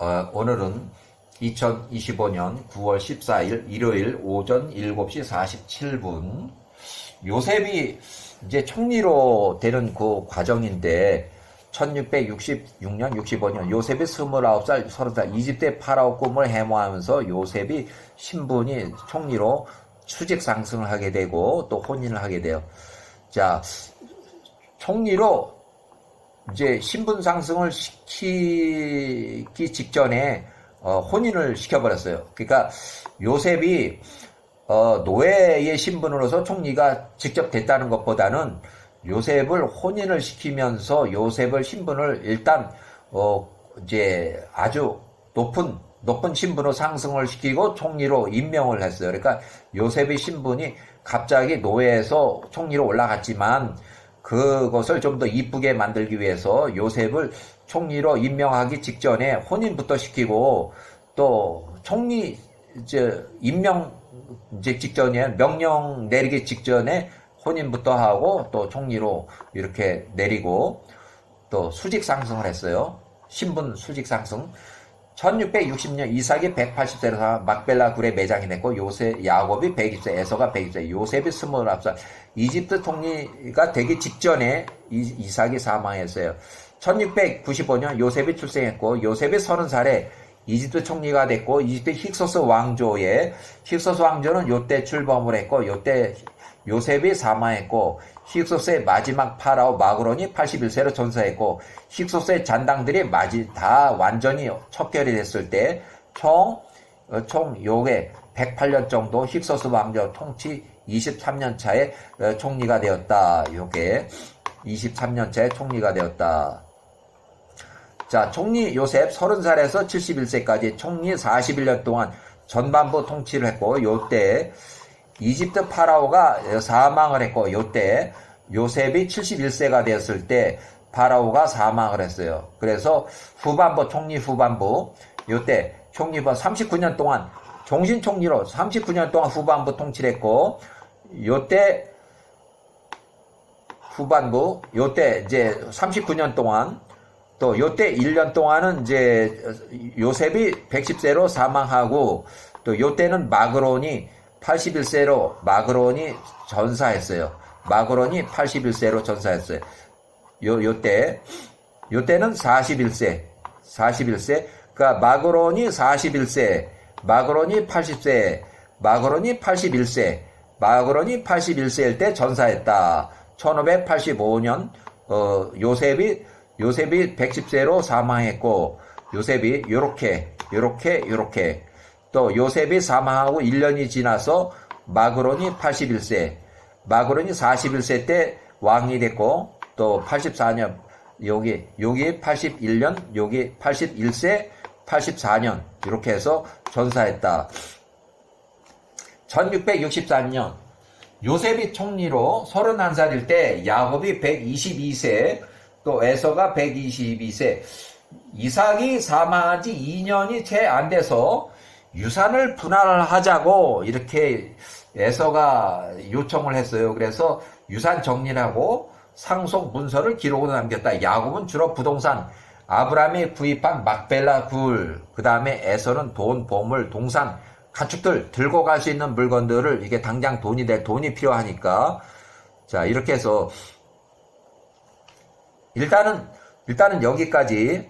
어, 오늘은 2025년 9월 14일 일요일 오전 7시 47분 요셉이 이제 총리로 되는 그 과정인데 1666년 65년 요셉이 29살 30살 이집트의 파라오 꿈을 해모하면서 요셉이 신분이 총리로 수직 상승을 하게 되고 또 혼인을 하게 돼요. 자, 총리로 이제 신분 상승을 시키기 직전에 어, 혼인을 시켜버렸어요. 그러니까 요셉이 어, 노예의 신분으로서 총리가 직접 됐다는 것보다는 요셉을 혼인을 시키면서 요셉을 신분을 일단 어, 이제 아주 높은 높은 신분으로 상승을 시키고 총리로 임명을 했어요. 그러니까 요셉의 신분이 갑자기 노예에서 총리로 올라갔지만 그것을 좀 더 이쁘게 만들기 위해서 요셉을 총리로 임명하기 직전에 혼인부터 시키고 또 총리 이제 임명 이제 직전에 명령 내리기 직전에 혼인부터 하고 또 총리로 이렇게 내리고 또 수직 상승을 했어요. 신분 수직 상승. 1660년 이삭이 180세로 막벨라 굴에 매장이 됐고 요셉 야곱이 120세 에서가 120세 요셉이 29살 이집트 통리가 되기 직전에 이, 이삭이 사망했어요. 1695년 요셉이 출생했고 요셉이 30살에 이집트 총리가 됐고 이집트 힉소스 왕조에 힉소스 왕조는 요때 출범을 했고 요때 요셉이 사망했고 힉소스의 마지막 파라오 마그론이 81세로 전사했고 힉소스의 잔당들이 마지 다 완전히 척결이 됐을 때총 어, 총 요게 108년 정도 힉소스 왕조 통치 23년 차에 어, 총리가 되었다. 요게 23년 차에 총리가 되었다. 자, 총리 요셉 30살에서 71세까지 총리 41년 동안 전반부 통치를 했고 요때 이집트 파라오가 사망을 했고 요때 요셉이 71세가 되었을 때 파라오가 사망을 했어요. 그래서 후반부 총리 후반부 요때 총리부 39년 동안 종신 총리로 39년 동안 후반부 통치를 했고 요때 후반부 요때 이제 39년 동안 또 요때 1년 동안은 이제 요셉이 110세로 사망하고 또 요때는 마그론이 81세로 마그론이 전사했어요. 마그론이 81세로 전사했어요. 요, 요때, 요때는 41세, 41세, 그니까 마그론이 41세, 마그론이 80세, 마그론이 81세, 마그론이 81세일 때 전사했다. 1585년, 어, 요셉이, 요셉이 110세로 사망했고, 요셉이 요렇게, 요렇게, 요렇게, 또 요셉이 사망하고 1년이 지나서 마그론이 81세, 마그론이 41세 때 왕이 됐고 또 84년 여기 여기 81년 여기 81세 84년. 이렇게 해서 전사했다. 1664년. 요셉이 총리로 31살일 때 야곱이 122세 또 에서가 122세 이삭이 사망한 지 2년이 채 안 돼서 유산을 분할을 하자고 이렇게 에서가 요청을 했어요. 그래서 유산 정리하고 상속 문서를 기록으로 남겼다. 야곱은 주로 부동산, 아브라함이 구입한 막벨라 굴, 그 다음에 에서는 돈, 보물, 동산, 가축들 들고 갈 수 있는 물건들을 이게 당장 돈이 될 돈이 필요하니까 자 이렇게 해서 일단은 일단은 여기까지